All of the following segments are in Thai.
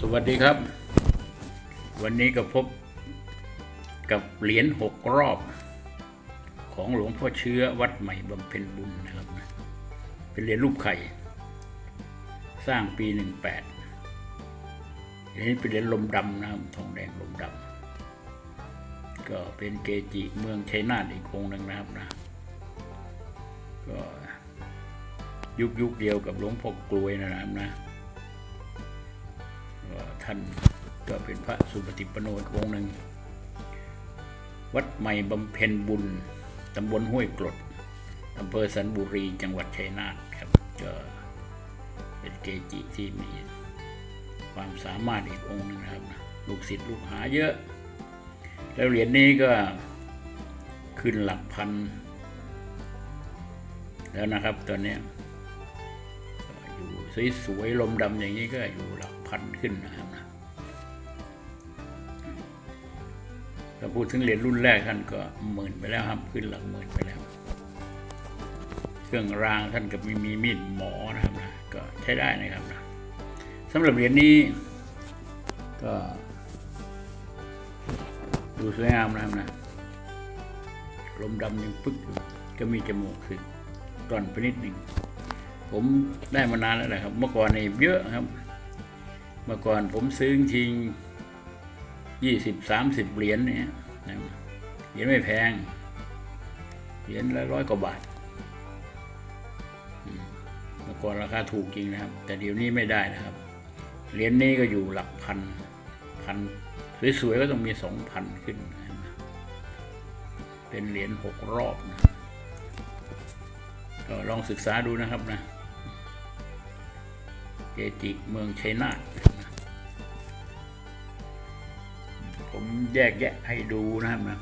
สวัสดีครับ วันนี้ก็พบกับเหรียญหกรอบ ของหลวงพ่อเชื้อวัดใหม่บำเพ็ญบุญนะครับ เป็นเหรียญรูปไข่ สร้างปีหนึ่งแปดอันนี้เป็นเหรียญลมดำนะครับทองแดงลมดำก็เป็นเกจิเมืองชัยนาทอีกองหนึ่งนะครับนะก็ยุคยุคเดียวกับหลวงพ่อกลวยนะครับนะ ท่านก็เป็นพระสุปฏิปโนอีกองค์หนึ่ง วัดใหม่บำเพ็ญบุญตำบลห้วยกรดอำเภอสันบุรีจังหวัดชัยนาทครับก็เป็นเกจิที่มีความสามารถอีกองค์หนึ่งนะครับนะลูกศิษย์ลูกหาเยอะ แล้วเหรียญนี้ก็ขึ้นหลักพัน แล้วนะครับตอนนี้อยู่สวยๆลมดำอย่างนี้ก็อยู่ พันขึ้นนะครับนะถ้าพูดถึงเหรียญรุ่นแรกท่านก็หมื่นไปแล้วครับขึ้นหลักหมื่นไปแล้ว เครื่องรางท่านก็มีมีมีดหมอนะครับนะก็ใช้ได้นะครับนะสำหรับเหรียญนี้ก็ดูสวยงามนะครับนะลมดำยังปึ๊กอยู่ก็มีจมูกขึ้นกร่อนไปนิดหนึ่งผมได้มานานแล้วนะครับ เมื่อก่อนนี่เยอะครับ เมื่อก่อนผมซื้อจริงยี่สิบสามสิบเหรียญเนี่ยเหรียญไม่แพง เหรียญละร้อยกว่าบาท เมื่อก่อนราคาถูกจริงนะครับ แต่เดี๋ยวนี้ไม่ได้นะครับ เหรียญนี้ก็อยู่หลักพัน พันสวยๆก็ต้องมีสองพันขึ้น เป็นเหรียญหกรอบนะก็ลองศึกษาดูนะครับนะ เกจิเมืองชัยนาท ผมแยกแยะให้ดูนะครับนะ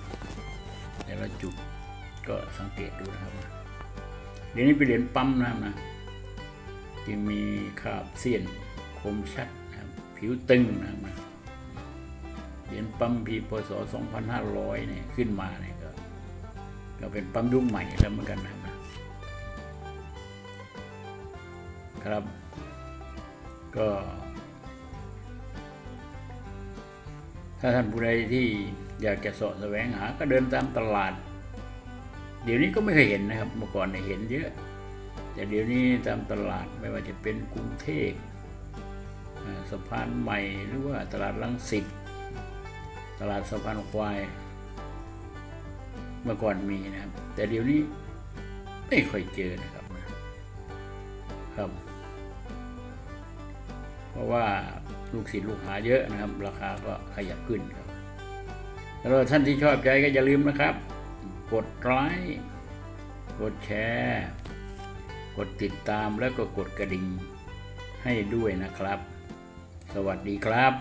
แต่ละจุดก็สังเกตดูนะครับนะเหรียญนี้เป็นเหรียญปั๊มนะครับนะที่มีคาบเสี้ยนคมชัดนะครับผิวตึงนะครับนะเหรียญปั๊มปีพศ2500เนี่ยขึ้นมาเนี่ยก็ก็เป็นปั๊มยุคใหม่แล้วเหมือนกันนะครับนะครับ ก็ ถ้าท่านผู้ใดที่อยากจะสาะแสวงหา ก็เดินตามตลาด เดี๋ยวนี้ก็ไม่เคยเห็นนะครับ เมื่อก่อนเนี่ยเห็นเยอะ แต่เดี๋ยวนี้ตามตลาดไม่ว่าจะเป็นกรุงเทพสะพานใหม่หรือว่าตลาดลังสิตตลาดสะพานควาย เมื่อก่อนมีนะครับ แต่เดี๋ยวนี้ไม่ค่อยเจอนะครับนะครับ เพราะว่า ลูกศิษย์ลูกหาเยอะนะครับ ราคาก็ขยับขึ้นครับแล้วท่านที่ชอบใจก็อย่าลืมนะครับ กดไลค์กดแชร์ กดติดตามแล้วก็กดกระดิ่งให้ด้วยนะครับ สวัสดีครับ